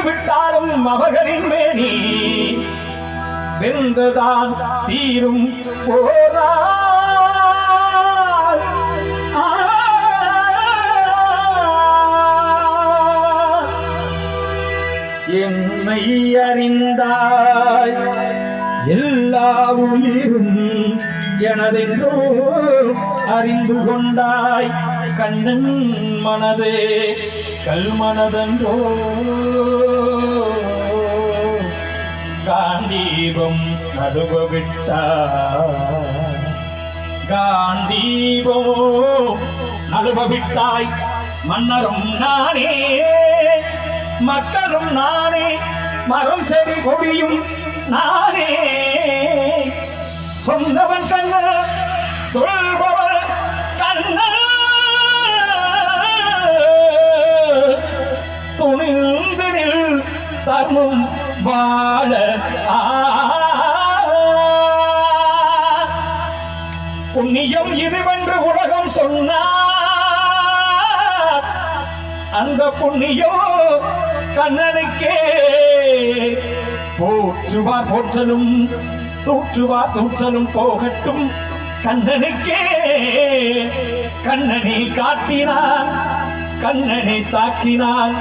வாடும் அவர்களின் மேனி. வெந்துதான் தீரும் போரால் என்னை அறிந்தாய். எல்லா உயிரும் எனதென்றோ அறிந்து கொண்டாய். கண்ணன் மனதே கல்மனதன்றோ காண்டீபம் நடுவ விட்டாய் காண்டீபமோ நழுவ விட்டாய் மன்னரும் நானே மக்களும் நானே மரம் செடி கொடியும் நானே. சொன்னவன் கண்ண சொல் தர்மம் வாழ. புண்ணியம் இதுவென்று உலகம் சொன்னார் அந்த புண்ணியம் கண்ணனுக்கே. போற்றுவார் போற்றலும் தூற்றுவார் தூற்றலும் போகட்டும் கண்ணனுக்கே. கண்ணனை காட்டினான் கண்ணனை தாக்கினான்